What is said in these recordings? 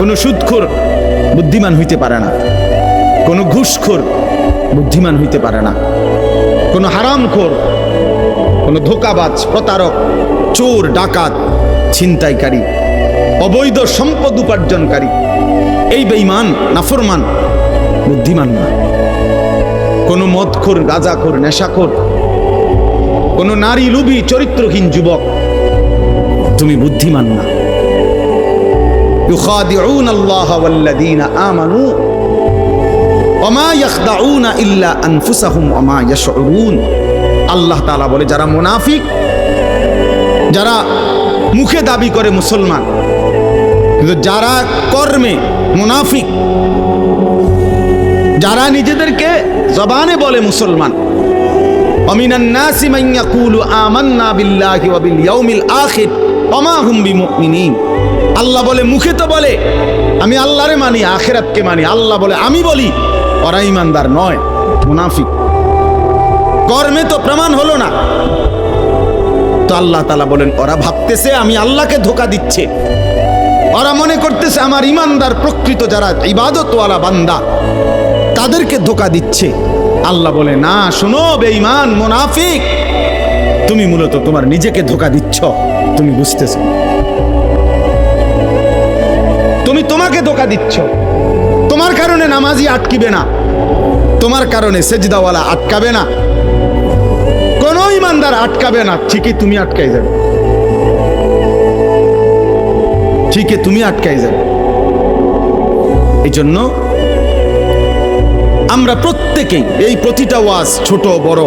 কোনো সুদখোর বুদ্ধিমান হইতে পারে না। কোনো ঘুষখোর বুদ্ধিমান হইতে পারে না। কোনো হারামখোর, কোনো ধোকাবাজ, প্রতারক, চোর, ডাকাত, ছিনতাইকারী, অবৈধ সম্পদ উপার্জনকারী, এই বেঈমান, নাফরমান, বুদ্ধিমান না। কোনো মদখোর গাঁজাখোর নেশাখোর, কোনো নারী লুবি চরিত্রহীন যুবক, তুমি বুদ্ধিমান না। يخادعون الله والذين آمنوا وما يخدعون إلا أنفسهم وما يشعرون আল্লাহ তাআলা বলে যারা মুনাফিক যারা মুখে দাবি করে মুসলমান কিন্তু যারা কর্মে মুনাফিক যারা নিজেদেরকে জবানে বলে মুসলমান ومن الناس من يقول آمنا بالله وباليوم الآخر وما هم بمؤمنين আল্লাহ বলে, মুখে তো বলে, আমি আল্লাহরে মানি, আখেরাতকে মানি। আল্লাহ বলে, আমি বলি, ওরা ইমানদার নয়, মুনাফিক। কর্মে তো প্রমাণ হলো না। তো আল্লাহ তালা বলেন, ওরা ভাবতেছে, আমি আল্লাহকে ধোকা দিচ্ছে। ওরা মনে করতেছে, আমার ইমানদার প্রকৃত যারা ইবাদতওয়ালা বান্দা, তাদেরকে ধোকা দিচ্ছে। আল্লাহ বলে, না, শোনো, বেঈমান, মুনাফিক। তুমি মূলত তোমার নিজেকে ধোকা দিচ্ছ। তুমি বুঝতেছ? তোমাকে ধোকা দিচ্ছ। তোমার কারণে নামাজি আটকিবে না। তোমার কারণে সেজদাওয়ালা আটকাবে না। কোন ইমানদার আটকাবে না। ঠিকই তুমি আটকাই যাবে। ঠিকই তুমি আটকাই যাবে। এই জন্য আমরা প্রত্যেকেই এই প্রতিটা ওয়াজ ছোট, বড়,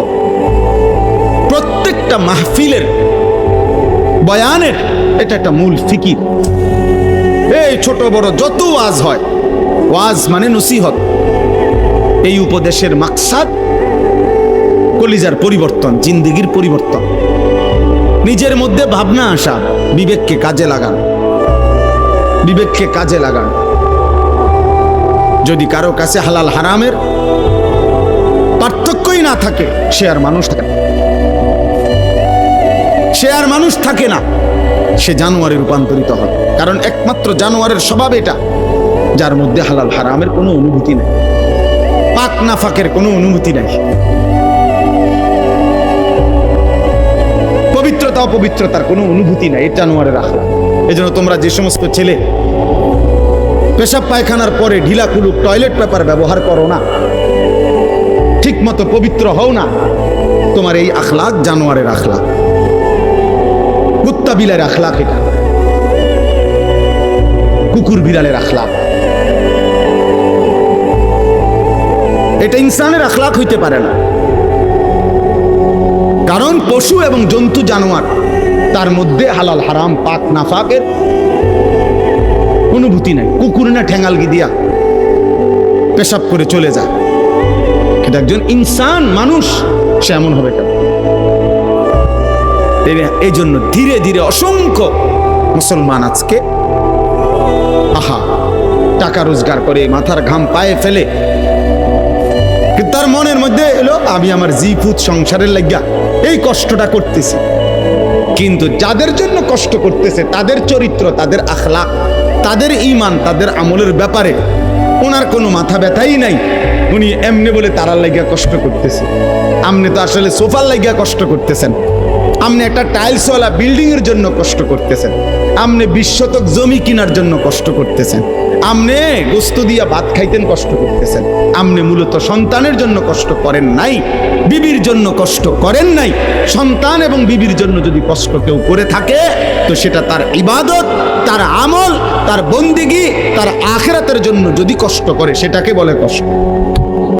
প্রত্যেকটা মাহফিলের বয়ানের এটা একটা মূল ফিকির। ছোট বড় যত ওয়াজ হয়, ওয়াজ মানে নসিহত। এই উপদেশের মাকসাদ কলিজার পরিবর্তন, জিন্দিগির পরিবর্তন। নিজের মধ্যে ভাবনা আসা, বিবেককে কাজে লাগান। বিবেককে কাজে লাগান। যদি কারও কাছে হালাল হারামের পার্থক্যই না থাকে, সে আর মানুষ থাকে না। সে আর মানুষ থাকে না। সে জানোয়ারে রূপান্তরিত হয় কারণ একমাত্র জানোয়ারের স্বভাব এটা, যার মধ্যে হালাল হারামের কোনো অনুভূতি নেই, পাক নাফাকের কোনো অনুভূতি নেই। পবিত্রতা, অপবিত্রতার কোনো অনুভূতি নাই জানোয়ারের এই জন্য তোমরা যে সমস্ত ছেলে পেশাব পায়খানার পরে ঢিলা কুলুক টয়লেট পেপার ব্যবহার করো না ঠিক মতো পবিত্র হও না, তোমার এই আখলাক জানোয়ারের আখলাক। কুত্তা বিলার আখলাক এটা। কুকুর বিড়ালের আখলাক এটা ইনসানের আখলাক হইতে পারে না। কারণ পশু এবং জন্তু জানোয়ার, তার মধ্যে হালাল হারাম, পাক নাফাকের অনুভূতি নাই। কুকুর না ঠেঙ্গালগি দিয়া পেশাব করে চলে যায়। কিন্তু একজন ইনসান মানুষ, সে এমন হবে কেন? এই- জন্য ধীরে ধীরে অসংখ্য মুসলমান আজকে, আহা, টাকা রোজগার করে মাথার ঘাম পায়ে ফেলে। তার মনের মধ্যে এলো, আমি আমার জি ফুত সংসারের লাগিয়া এই কষ্টটা করতেছি। কিন্তু যাদের জন্য কষ্ট করতেছে, তাদের চরিত্র, তাদের আখলা তাদের ইমান তাদের আমলের ব্যাপারে ওনার কোনো মাথা ব্যথাই নাই। উনি এমনি বলে তারার লাগিয়া কষ্ট করতেছে। আপনি তো আসলে সোফার লাগিয়া কষ্ট করতেছেন। আপনি একটা টাইলসওয়ালা বিল্ডিং এর জন্য কষ্ট করতেছেন। আপনি বিশ শতক জমি কেনার জন্য কষ্ট করতেছেন। আপনি গোস্ত দিয়া ভাত খাইতেন কষ্ট করতেছেন। আপনি মূলত সন্তানের জন্য কষ্ট করেন নাই, বিবির জন্য কষ্ট করেন নাই। সন্তান এবং বিবির জন্য যদি কষ্ট কেউ করে থাকে, তো সেটা তার ইবাদত, তার আমল, তার বন্দিগি, তার আখেরাতের জন্য যদি কষ্ট করে, সেটাকে বলে কষ্ট।